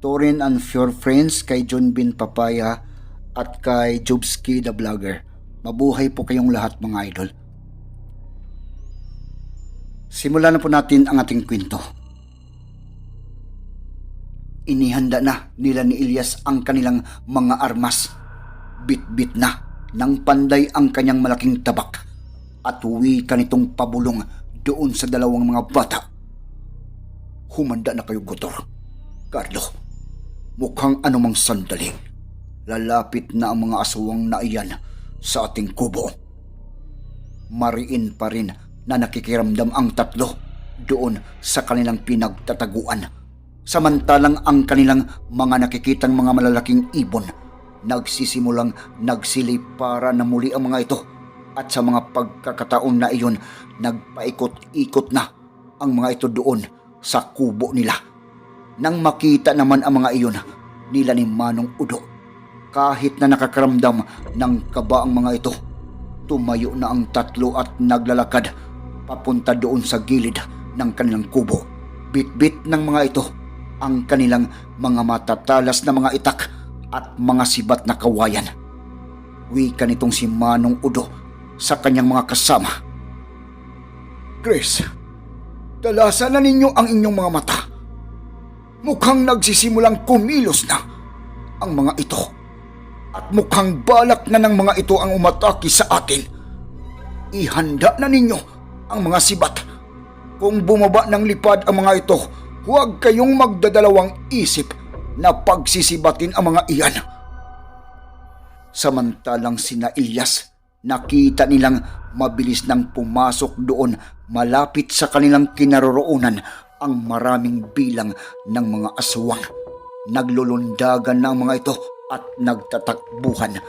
Torin and Your Friends, kay John Bin Papaya at kay Jobski the Vlogger. Mabuhay po kayong lahat mga idol. Simulan na po natin ang ating kwento. Inihanda na nila ni Ilyas ang kanilang mga armas. Bit-bit na ng panday ang kanyang malaking tabak at uwi ka nitong pabulong doon sa dalawang mga bata. Humanda na kayo, Gotor. Carlo, mukhang anumang sandali. Lalapit na ang mga aswang na iyan sa ating kubo. Mariin pa rin na nakikiramdam ang tatlo doon sa kanilang pinagtataguan. Samantalang ang kanilang mga nakikitang mga malalaking ibon nagsisimulang nagsilip para na muli ang mga ito at sa mga pagkakataon na iyon nagpaikot-ikot na ang mga ito doon sa kubo nila. Nang makita naman ang mga iyon nila ni Manong Udo, kahit na nakakaramdam ng kaba ang mga ito, tumayo na ang tatlo at naglalakad papunta doon sa gilid ng kanilang kubo. Bit-bit ng mga ito ang kanilang mga matatalas na mga itak at mga sibat na kawayan. Wika nitong si Manong Udo sa kanyang mga kasama. Chris, dalasan na ninyo ang inyong mga mata. Mukhang nagsisimulang kumilos na ang mga ito. At mukhang balak na ng mga ito ang umatake sa atin. Ihanda na ninyo ang mga sibat. Kung bumaba ng lipad ang mga ito, huwag kayong magdadalawang isip na pagsisibatin ang mga iyan. Samantalang sina Ilyas, nakita nilang mabilis nang pumasok doon malapit sa kanilang kinaroroonan ang maraming bilang ng mga aswang. Naglulundagan na ang mga ito at nagtatakbuhan.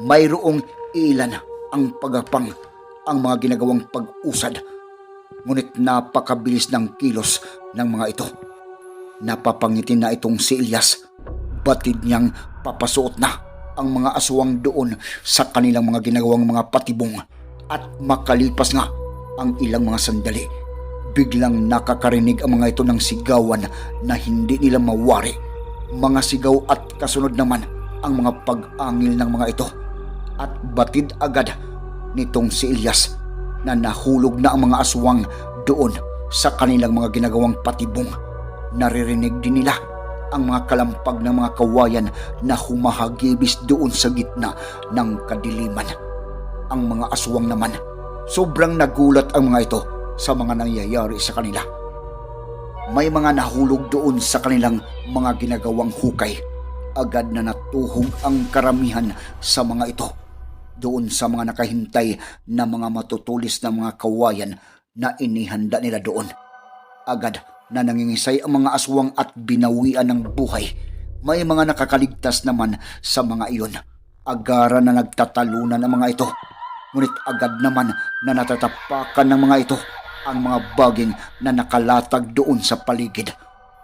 Mayroong ilan ang pagapang ang mga ginagawang pag-usad. Ngunit napakabilis ng kilos ng mga ito. Napapangiti na itong si Ilyas. Batid niyang papasuot na ang mga aswang doon sa kanilang mga ginagawang mga patibong at makalipas nga ang ilang mga sandali. Biglang nakakarinig ang mga ito ng sigawan na hindi nila mawari. Mga sigaw at kasunod naman ang mga pag-angil ng mga ito. At batid agad nitong si Ilyas na nahulog na ang mga aswang doon sa kanilang mga ginagawang patibong. Naririnig din nila ang mga kalampag ng mga kawayan na humahagibis doon sa gitna ng kadiliman. Ang mga aswang naman, sobrang nagulat ang mga ito sa mga nangyayari sa kanila. May mga nahulog doon sa kanilang mga ginagawang hukay. Agad na natuhog ang karamihan sa mga ito doon sa mga nakahintay na mga matutulis na mga kawayan na inihanda nila doon. Agad na nangingisay ang mga aswang at binawian ng buhay. May mga nakakaligtas naman sa mga iyon. Agara na nagtatalunan ang mga ito. Ngunit agad naman na natatapakan ng mga ito ang mga baging na nakalatag doon sa paligid.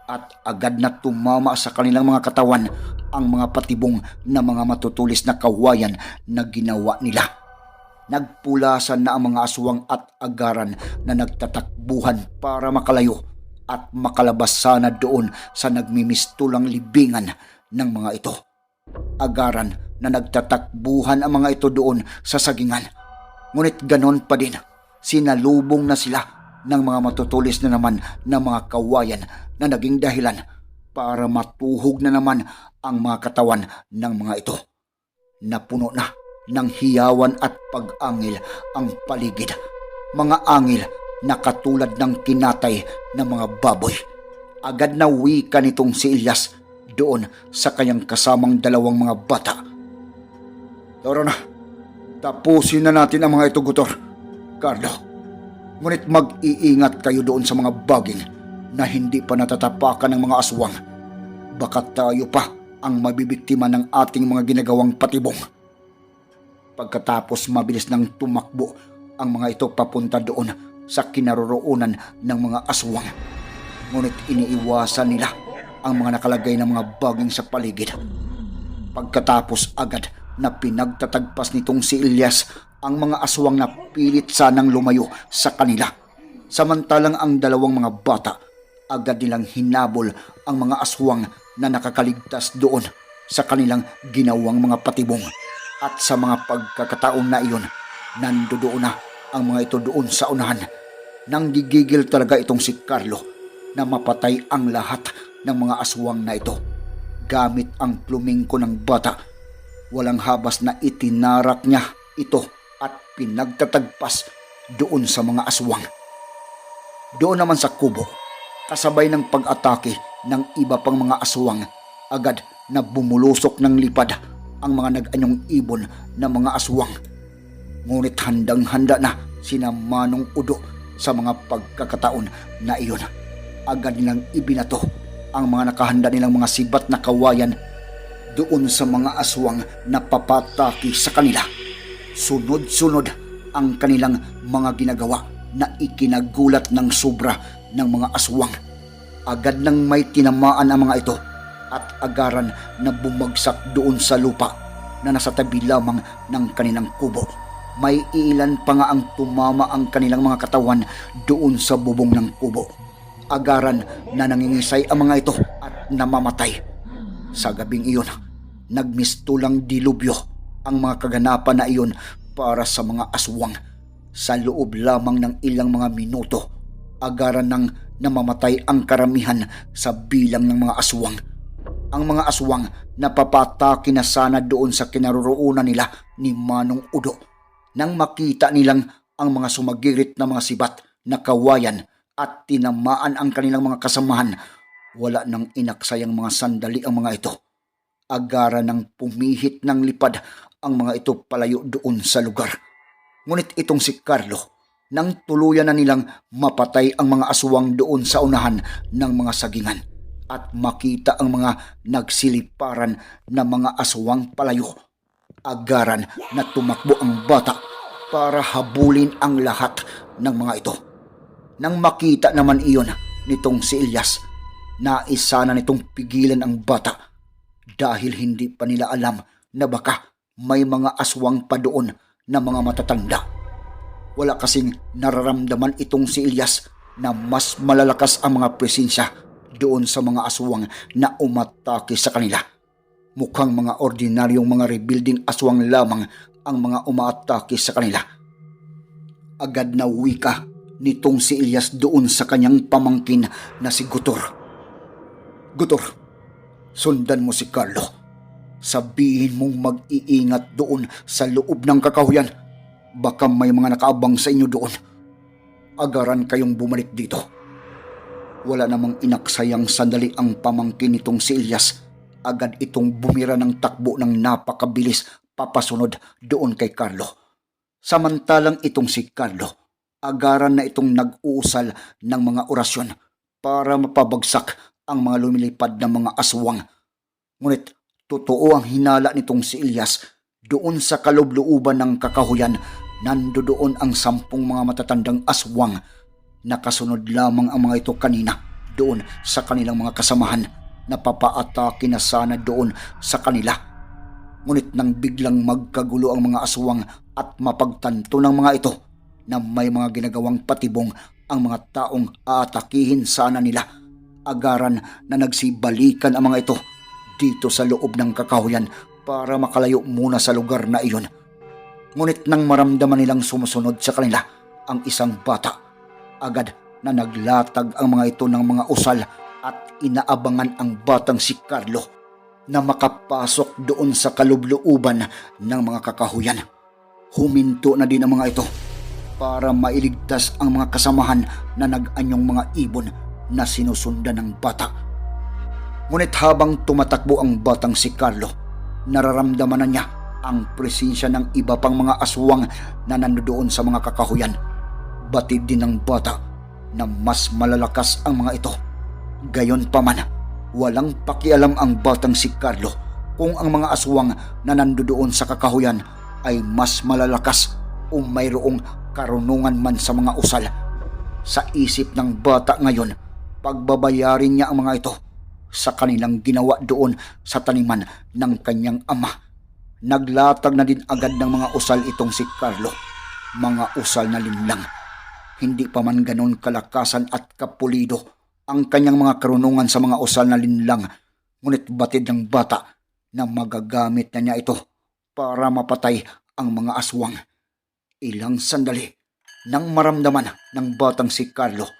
At agad na tumama sa kanilang mga katawan ang mga patibong na mga matutulis na kawayan na ginawa nila. Nagpulasan na ang mga aswang at agaran na nagtatakbuhan para makalayo at makalabas sana doon sa nagmimistulang libingan ng mga ito. Agaran na nagtatakbuhan ang mga ito doon sa sagingan. Ngunit ganon pa din, sinalubong na sila ng mga matutulis na naman ng mga kawayan na naging dahilan para matuhog na naman ang mga katawan ng mga ito. Napuno na ng hiyawan at pag-angil ang paligid. Mga angil na katulad ng kinatay ng mga baboy. Agad na wika nitong si Ilyas doon sa kanyang kasamang dalawang mga bata. Tara na, tapusin na natin ang mga ito, Gutor. Carlo, ngunit mag-iingat kayo doon sa mga baging na hindi pa natatapakan ng mga aswang. Baka tayo pa ang mabibiktima ng ating mga ginagawang patibong. Pagkatapos mabilis nang tumakbo ang mga ito papunta doon sa kinaroroonan ng mga aswang. Ngunit iniiwasan nila ang mga nakalagay na mga baging sa paligid. Pagkatapos agad na pinagtatagpas nitong si Ilyas ang mga aswang na pilit sanang lumayo sa kanila. Samantalang ang dalawang mga bata agad nilang hinabol ang mga aswang na nakakaligtas doon sa kanilang ginawang mga patibong. At sa mga pagkakataon na iyon, nandoon na ang mga ito doon sa unahan. Nang gigigil talaga itong si Carlo na mapatay ang lahat ng mga aswang na ito. Gamit ang plumingko ng bata, walang habas na itinarak niya ito at pinagtatagpas doon sa mga aswang. Doon naman sa kubo, kasabay ng pag-atake ng iba pang mga aswang, agad na bumulusok ng lipad ang mga nag-anyong ibon na mga aswang. Ngunit handang-handa na sina Manong Udo sa mga pagkakataon na iyon. Agad nilang ibinato ang mga nakahanda nilang mga sibat na kawayan doon sa mga aswang na papataki sa kanila. Sunod-sunod ang kanilang mga ginagawa na ikinagulat ng sobra ng mga aswang. Agad nang may tinamaan ang mga ito at agaran na bumagsak doon sa lupa na nasa tabi lamang ng kanilang kubo. May ilan pa nga ang tumama ang kanilang mga katawan doon sa bubong ng kubo. Agaran na nangingisay ang mga ito at namamatay. Sa gabing iyon, nagmistulang dilubyo ang mga kaganapan na iyon para sa mga aswang. Sa loob lamang ng ilang mga minuto, agaran ng namamatay ang karamihan sa bilang ng mga aswang. Ang mga aswang napapatake na sana doon sa kinaroroonan nila ni Manong Udo nang makita nilang ang mga sumagirit na mga sibat na kawayan at tinamaan ang kanilang mga kasamahan. Wala nang inaksayang mga sandali ang mga ito. Agara ng pumihit ng lipad ang mga ito palayo doon sa lugar. Ngunit itong si Carlo, nang tuluyan na nilang mapatay ang mga aswang doon sa unahan ng mga sagingan at makita ang mga nagsiliparan na mga aswang palayo. Agaran na tumakbo ang bata para habulin ang lahat ng mga ito. Nang makita naman iyon nitong si Ilyas, naisa na nitong pigilan ang bata dahil hindi pa nila alam na baka may mga aswang pa doon na mga matatanda. Wala kasing nararamdaman itong si Ilyas na mas malalakas ang mga presensya doon sa mga aswang na umatake sa kanila. Mukhang mga ordinaryong mga rebuilding aswang lamang ang mga umaatake sa kanila. Agad na wika nitong si Ilyas doon sa kanyang pamangkin na si Gutor. Gutor, sundan mo si Carlo. Sabihin mong mag-iingat doon sa loob ng kakahuyan. Baka may mga nakaabang sa inyo doon. Agaran kayong bumalik dito. Wala namang inaksayang sandali ang pamangkin nitong si Ilyas. Agad itong bumira ng takbo ng napakabilis papasunod doon kay Carlo. Samantalang itong si Carlo, agaran na itong nag-uusal ng mga orasyon para mapabagsak ang mga lumilipad na mga aswang. Ngunit totoo ang hinala nitong si Ilyas doon sa kalubluuban ng kakahuyan nandoon ang sampung mga matatandang aswang. Nakasunod lamang ang mga ito kanina doon sa kanilang mga kasamahan na papaatake na sana doon sa kanila. Ngunit nang biglang magkagulo ang mga aswang at mapagtanto ng mga ito na may mga ginagawang patibong ang mga taong aatakihin sana nila, agaran na nagsibalikan ang mga ito dito sa loob ng kakahuyan para makalayo muna sa lugar na iyon. Ngunit nang maramdaman nilang sumusunod sa kanila ang isang bata, agad na naglatag ang mga ito ng mga usal at inaabangan ang batang si Carlo na makapasok doon sa kalubluuban ng mga kakahuyan. Huminto na din ang mga ito para mailigtas ang mga kasamahan na nag-anyong mga ibon na sinusundan ng bata. Ngunit habang tumatakbo ang batang si Carlo, nararamdaman na niya ang presensya ng iba pang mga aswang na nandoon sa mga kakahuyan. Batid din ng bata na mas malalakas ang mga ito. Gayon pa man, walang pakialam ang batang si Carlo kung ang mga aswang na nandoon sa kakahuyan ay mas malalakas o mayroong karunungan man sa mga usal. Sa isip ng bata ngayon, pagbabayarin niya ang mga ito sa kanilang ginawa doon sa taniman ng kanyang ama. Naglatag na din agad ng mga usal itong si Carlo. Mga usal na linlang. Hindi pa man ganon kalakasan at kapulido ang kanyang mga karunungan sa mga usal na linlang. Ngunit batid ng bata na magagamit na niya ito para mapatay ang mga aswang. Ilang sandali nang maramdaman ng batang si Carlo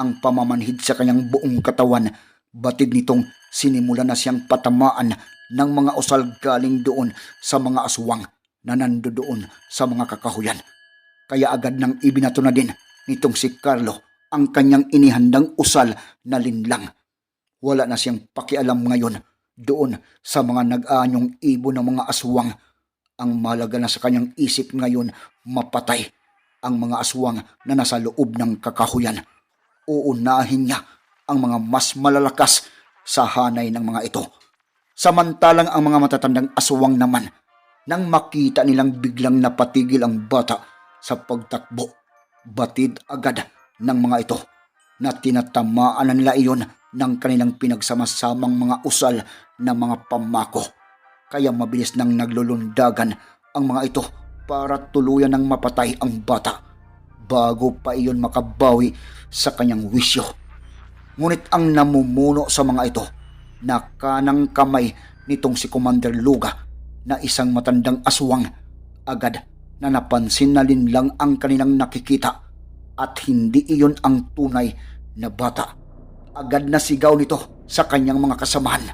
ang pamamanhid sa kanyang buong katawan, batid nitong sinimula na siyang patamaan ng mga usal galing doon sa mga aswang na nandoon sa mga kakahuyan. Kaya agad nang ibinato na din nitong si Carlo ang kanyang inihandang usal na linlang. Wala na siyang pakialam ngayon doon sa mga nag-aanyong ibon ng mga aswang. Ang malaga na sa kanyang isip ngayon mapatay ang mga aswang na nasa loob ng kakahuyan. Uunahin niya ang mga mas malalakas sa hanay ng mga ito. Samantalang ang mga matatandang aswang naman, nang makita nilang biglang napatigil ang bata sa pagtakbo, batid agad ng mga ito na tinatamaan na nila iyon ng kanilang pinagsamasamang mga usal na mga pamako. Kaya mabilis nang naglulundagan ang mga ito para tuluyan ng mapatay ang bata bago pa iyon makabawi sa kanyang wisyo. Ngunit ang namumuno sa mga ito na kanang kamay nitong si Commander Luga na isang matandang aswang agad na napansin na linlang ang kanilang nakikita at hindi iyon ang tunay na bata. Agad na sigaw nito sa kanyang mga kasamahan.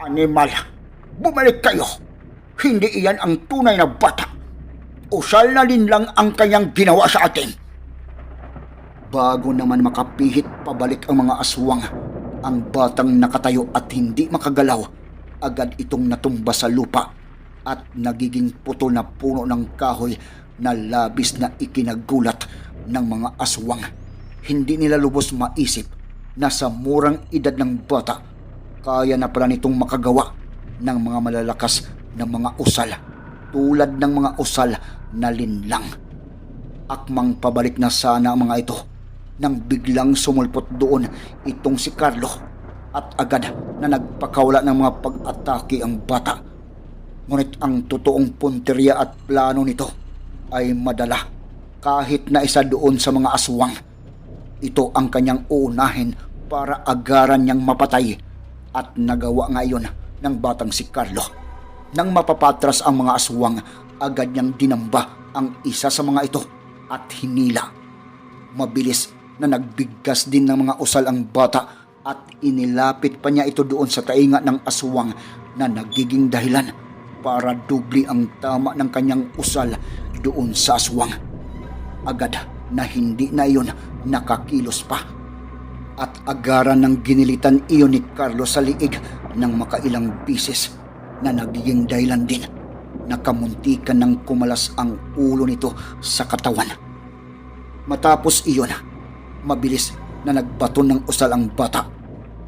Animal, bumalik kayo! Hindi iyan ang tunay na bata. Usal na linlang ang kanyang ginawa sa atin. Bago naman makapihit pabalik ang mga aswang, ang batang nakatayo at hindi makagalaw, agad itong natumba sa lupa at nagiging puto na puno ng kahoy na labis na ikinagulat ng mga aswang. Hindi nila lubos maisip na sa murang edad ng bata, kaya na pala nitong makagawa ng mga malalakas na mga usal tulad ng mga usal na linlang. Akmang pabalik na sana ang mga ito nang biglang sumulpot doon itong si Carlo at agad na nagpakawala ng mga pag-atake ang bata. Ngunit ang totoong punteriya at plano nito ay madala kahit na isa doon sa mga aswang. Ito ang kanyang uunahin para agaran niyang mapatay at nagawa ngayon ng batang si Carlo. Nang mapapatras ang mga aswang, agad niyang dinamba ang isa sa mga ito at hinila. Mabilis na nagbigkas din ng mga usal ang bata at inilapit pa niya ito doon sa tainga ng aswang na nagiging dahilan para dubli ang tama ng kanyang usal doon sa aswang. Agad na hindi na iyon nakakilos pa at agaran ng ginilitan iyon ni Carlos sa liig ng makailang bisis na nagiging dahilan din nakamuntikan ng kumalas ang ulo nito sa katawan. Matapos iyon, mabilis na nagbaton ng usal ang bata.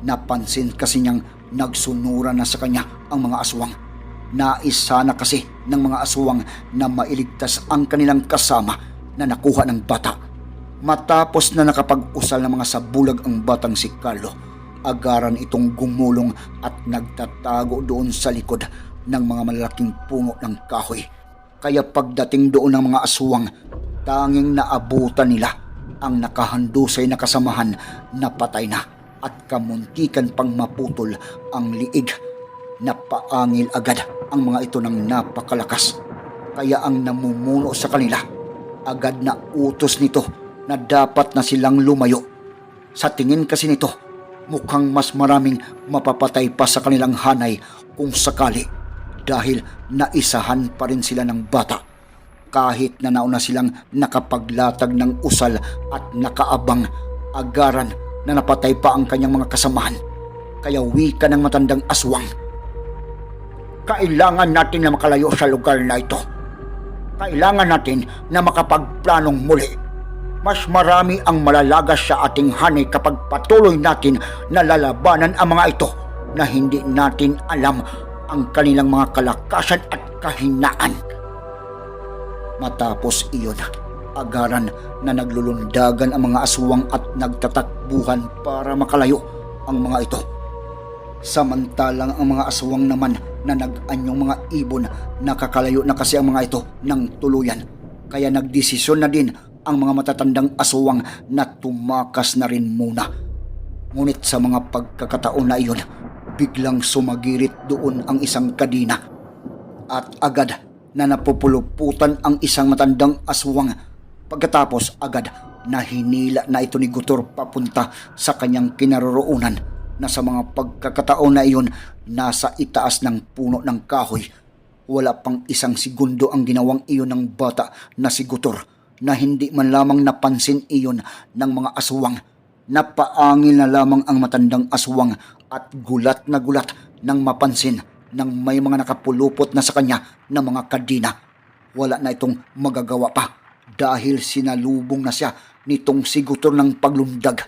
Napansin kasi niyang nagsunura na sa kanya ang mga aswang. Nais sana kasi ng mga aswang na mailigtas ang kanilang kasama na nakuha ng bata. Matapos na nakapag-usal ng mga sabulag ang batang si Carlo, agaran itong gumulong at nagtatago doon sa likod ng mga malalaking puno ng kahoy. Kaya pagdating doon ng mga aswang, tanging naabutan nila ang nakahandusay na kasamahan na patay na at kamuntikan pang maputol ang liig. Napaangil agad ang mga ito ng napakalakas. Kaya ang namumuno sa kanila, agad na utos nito na dapat na silang lumayo. Sa tingin kasi nito, mukhang mas maraming mapapatay pa sa kanilang hanay kung sakali dahil naisahan pa rin sila ng bata kahit na nauna silang nakapaglatag ng usal at nakaabang agaran na napatay pa ang kanyang mga kasamahan. Kaya wika ng matandang aswang. Kailangan natin na makalayo sa lugar na ito. Kailangan natin na makapagplanong muli. mas marami ang malalagas sa ating hanay kapag patuloy natin na lalabanan ang mga ito na hindi natin alam ang kanilang mga kalakasan at kahinaan. Matapos iyon, agaran na naglulundagan ang mga aswang at nagtatakbuhan para makalayo ang mga ito. Samantalang ang mga aswang naman na nag-anyong mga ibon nakakalayo na kasi ang mga ito ng tuluyan. Kaya nagdesisyon na din ang mga matatandang aswang na tumakas na rin muna. Ngunit sa mga pagkakataon na iyon, biglang sumagirit doon ang isang kadina at agad na napupuluputan ang isang matandang aswang. Pagkatapos agad na hinila na ito ni Gutor papunta sa kanyang kinaroroonan na sa mga pagkakataon na iyon nasa itaas ng puno ng kahoy. Wala pang isang segundo ang ginawang iyon ng bata na si Gutor na hindi man lamang napansin iyon ng mga aswang. Napaangil na lamang ang matandang aswang at gulat na gulat nang mapansin nang may mga nakapulupot na sa kanya na mga kadina. Wala na itong magagawa pa dahil sinalubong na siya nitong sigutor ng paglundag.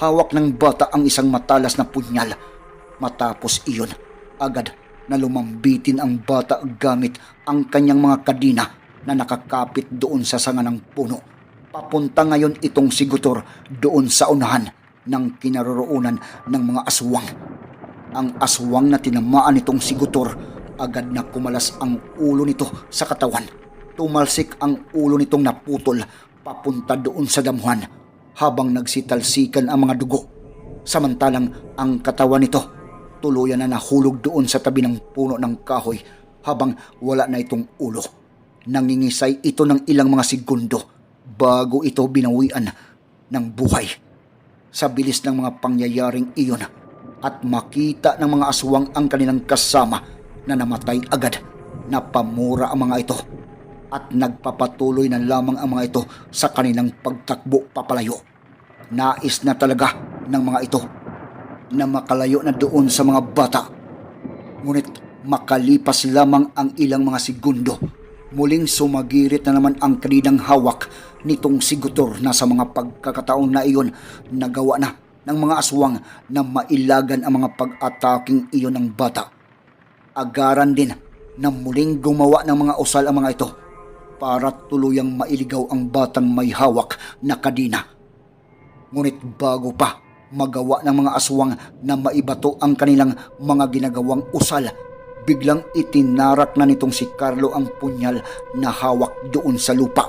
Hawak ng bata ang isang matalas na punyal. Matapos iyon, agad na lumambitin ang bata gamit ang kanyang mga kadina na nakakapit doon sa sanga ng puno. Papunta ngayon itong sigutor doon sa unahan ng kinaroroonan ng mga aswang. Ang aswang na tinamaan nitong sigutor, agad na kumalas ang ulo nito sa katawan. Tumalsik ang ulo nitong naputol papunta doon sa damuhan habang nagsitalsikan ang mga dugo. Samantalang ang katawan nito tuluyan na nahulog doon sa tabi ng puno ng kahoy habang wala na itong ulo. Nangingisay ito ng ilang mga segundo bago ito binawian ng buhay. Sa bilis ng mga pangyayaring iyon at makita ng mga aswang ang kanilang kasama na namatay agad, napamura ang mga ito at nagpapatuloy na lamang ang mga ito sa kanilang pagtakbo papalayo. Nais na talaga ng mga ito na makalayo na doon sa mga bata. Ngunit makalipas lamang ang ilang mga segundo, muling sumagirit na naman ang kaninang hawak nitong sigutor na sa mga pagkakataon na iyon nagawa na ng mga aswang na mailagan ang mga pag-ataking iyon ng bata. Agaran din na muling gumawa ng mga usal ang mga ito para tuluyang mailigaw ang batang may hawak na kadina. Ngunit bago pa magawa ng mga aswang na maibato ang kanilang mga ginagawang usal, biglang itinarak na nitong si Carlo ang punyal na hawak doon sa lupa,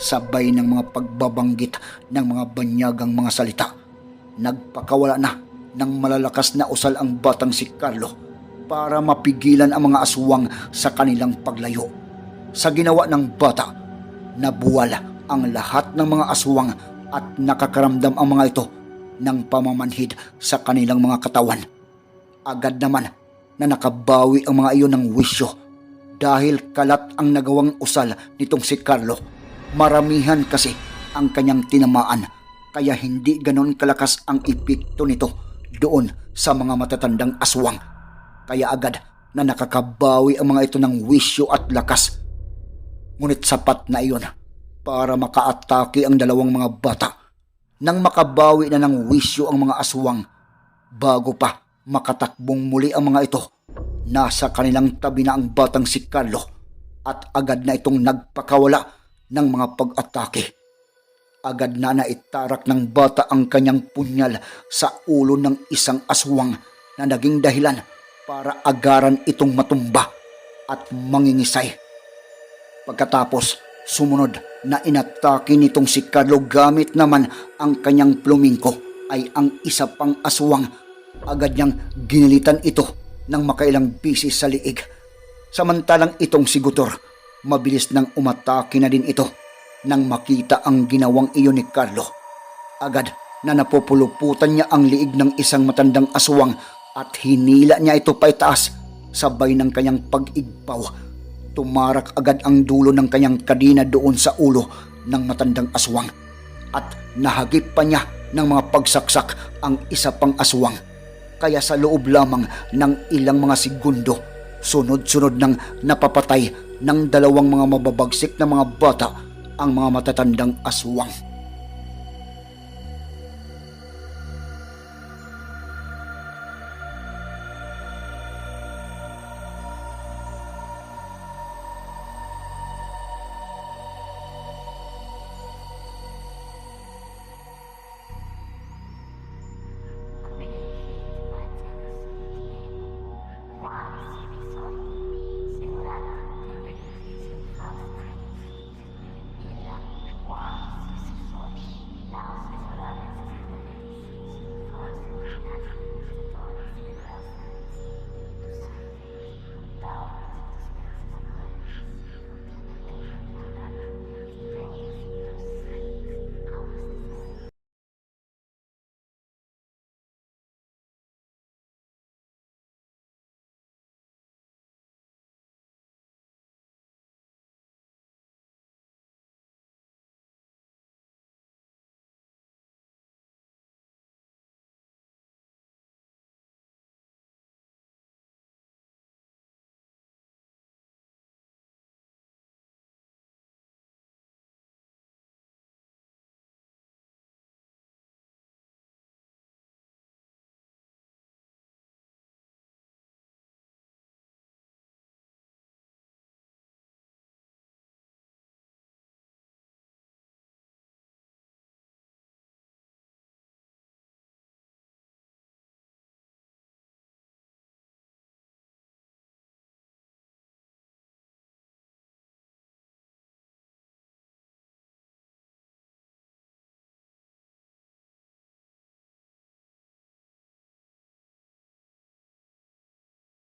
sabay ng mga pagbabanggit ng mga banyagang mga salita. Nagpakawala na ng malalakas na usal ang batang si Carlo para mapigilan ang mga aswang sa kanilang paglayo. Sa ginawa ng bata, nabuwala ang lahat ng mga aswang at nakakaramdam ang mga ito ng pamamanhid sa kanilang mga katawan. Agad naman na nakabawi ang mga iyon ng wisyo dahil kalat ang nagawang usal nitong si Carlo. Maramihan kasi ang kanyang tinamaan kaya hindi ganon kalakas ang epekto nito doon sa mga matatandang aswang. Kaya agad na nakakabawi ang mga ito ng wisyo at lakas. Ngunit sapat na iyon para makaatake ang dalawang mga bata nang makabawi na ng wisyo ang mga aswang bago pa makatakbong muli ang mga ito. Nasa kanilang tabi na ang batang si Carlo at agad na itong nagpakawala ng mga pag-atake. Agad na naitarak ng bata ang kanyang punyal sa ulo ng isang aswang na naging dahilan para agaran itong matumba at mangingisay. Pagkatapos, sumunod na inatake nitong si Carlo gamit naman ang kanyang plumingko ay ang isa pang aswang. Agad niyang ginilitan ito ng makailang bisis sa liig. Samantalang itong si Gutor, mabilis nang umatake na din ito nang makita ang ginawang iyon ni Carlo. Agad na napupuluputan niya ang liig ng isang matandang aswang at hinila niya ito paitaas sabay ng kanyang pag-igpaw. Tumarak agad ang dulo ng kanyang kadina doon sa ulo ng matandang aswang at nahagip pa niya ng mga pagsaksak ang isa pang aswang. Kaya sa loob lamang ng ilang mga segundo, sunod-sunod nang napapatay ng dalawang mga mababagsik na mga bata ang mga matatandang aswang.